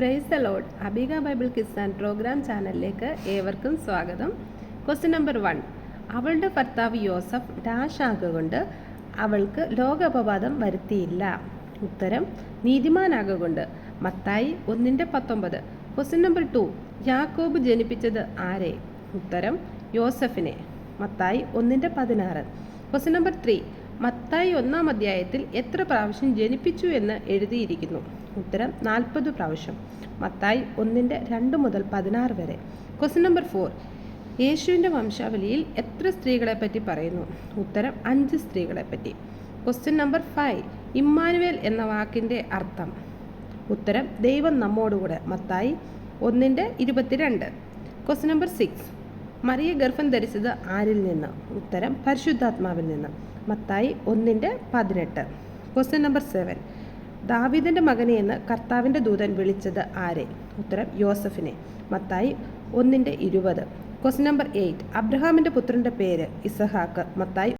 Price the Lord അബിക Bible കിസാൻ program ചാനലിലേക്ക് ഏവർക്കും സ്വാഗതം. ക്വസ്റ്റ്യൻ നമ്പർ വൺ അവളുടെ ഭർത്താവ് യോസഫ് ഡാഷ് ആകൊണ്ട് അവൾക്ക് ലോകോപവാദം വരുത്തിയില്ല. ഉത്തരം നീതിമാനാകൊണ്ട് മത്തായി ഒന്നിന്റെ പത്തൊമ്പത്. ക്വസ്റ്റ്യൻ നമ്പർ ടു യാക്കോബ് ജനിപ്പിച്ചത് ആരെ? ഉത്തരം യോസഫിനെ. മത്തായി ഒന്നിന്റെ പതിനാറ്. ക്വസ്റ്റ്യൻ നമ്പർ ത്രീ മത്തായി ഒന്നാം അധ്യായത്തിൽ എത്ര പ്രാവശ്യം ജനിപ്പിച്ചു എന്ന് എഴുതിയിരിക്കുന്നു? ഉത്തരം നാൽപ്പത് പ്രാവശ്യം. മത്തായി ഒന്നിന്റെ രണ്ട് മുതൽ പതിനാറ് വരെ. ക്വസ്റ്റ്യൻ നമ്പർ ഫോർ യേശുവിന്റെ വംശാവലിയിൽ എത്ര സ്ത്രീകളെ പറ്റി പറയുന്നു? ഉത്തരം അഞ്ച് സ്ത്രീകളെ പറ്റി ക്വസ്റ്റ്യൻ നമ്പർ ഫൈവ് ഇമ്മാനുവേൽ എന്ന വാക്കിന്റെ അർത്ഥം. ഉത്തരം ദൈവം നമ്മോടുകൂടെ. മത്തായി ഒന്നിന്റെ ഇരുപത്തിരണ്ട്. ക്വസ്റ്റ്യൻ നമ്പർ സിക്സ് മറിയ ഗർഭം ധരിച്ചത് ആരിൽ നിന്ന്? ഉത്തരം പരിശുദ്ധാത്മാവിൽ നിന്ന്. മത്തായി ഒന്നിന്റെ പതിനെട്ട്. ക്വസ്റ്റ്യൻ നമ്പർ സെവൻ ദാവിദിന്റെ മകനെ എന്ന് കർത്താവിന്റെ ദൂതൻ വിളിച്ചത് ആരെ? ഉത്തരം യോസഫിനെ. മത്തായി ഒന്നിന്റെ ഇരുപത്. ക്വസ്റ്റ്യൻ നമ്പർ എയ്റ്റ് അബ്രഹാമിന്റെ പുത്രന്റെ പേര് ഇസഹാക്ക്. മത്തായി